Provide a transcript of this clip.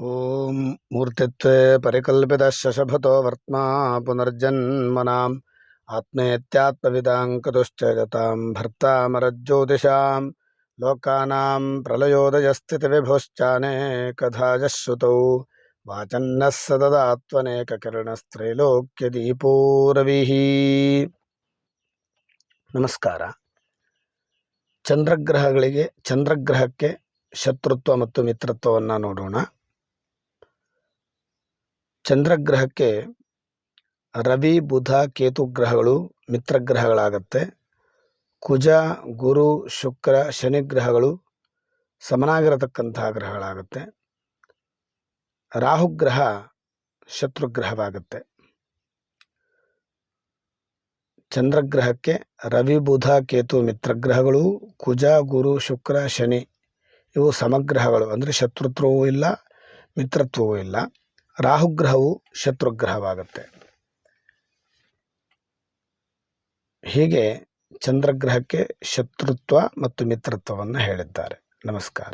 ॐ मूर्तित्वे परिकल्पितः वर्त्मा पुनर्जन्मनाम् आत्मेत्यात्मविदां कतुश्च गतां भर्तामरज्योतिषां लोकानां प्रलयोदयस्थितिविभुश्चानेकधा श्रुतौ वाचन्नः सददात्वनेककिरणस्त्रैलोक्यदीपो रविः ನಮಸ್ಕಾರ ಚಂದ್ರಗ್ರಹಗಳಿಗೆ ಚಂದ್ರಗ್ರಹಕ್ಕೆ ಶತ್ರುತ್ವ ಮತ್ತು ಮಿತ್ರತ್ವವನ್ನು ನೋಡೋಣ ಚಂದ್ರಗ್ರಹಕ್ಕೆ ರವಿ, ಬುಧ, ಕೇತು ಗ್ರಹಗಳು ಮಿತ್ರಗ್ರಹಗಳಾಗತ್ತೆ. ಕುಜ, ಗುರು, ಶುಕ್ರ, ಶನಿ ಗ್ರಹಗಳು ಸಮನಾಗಿರತಕ್ಕಂತಹ ಗ್ರಹಗಳಾಗುತ್ತೆ. ರಾಹುಗ್ರಹ ಶತ್ರುಗ್ರಹವಾಗುತ್ತೆ. ಚಂದ್ರಗ್ರಹಕ್ಕೆ ರವಿ, ಬುಧ, ಕೇತು ಮಿತ್ರಗ್ರಹಗಳು, ಕುಜ, ಗುರು, ಶುಕ್ರ, ಶನಿ ಇವು ಸಮಗ್ರಹಗಳು. ಅಂದರೆ ಶತ್ರುತ್ವವೂ ಇಲ್ಲ, ಮಿತ್ರತ್ವವೂ ಇಲ್ಲ. ರಾಹುಗ್ರಹವು ಶತ್ರುಗ್ರಹವಾಗುತ್ತೆ. ಹೀಗೆ ಚಂದ್ರಗ್ರಹಕ್ಕೆ ಶತ್ರುತ್ವ ಮತ್ತು ಮಿತ್ರತ್ವವನ್ನು ಹೇಳಿದ್ದಾರೆ. ನಮಸ್ಕಾರ.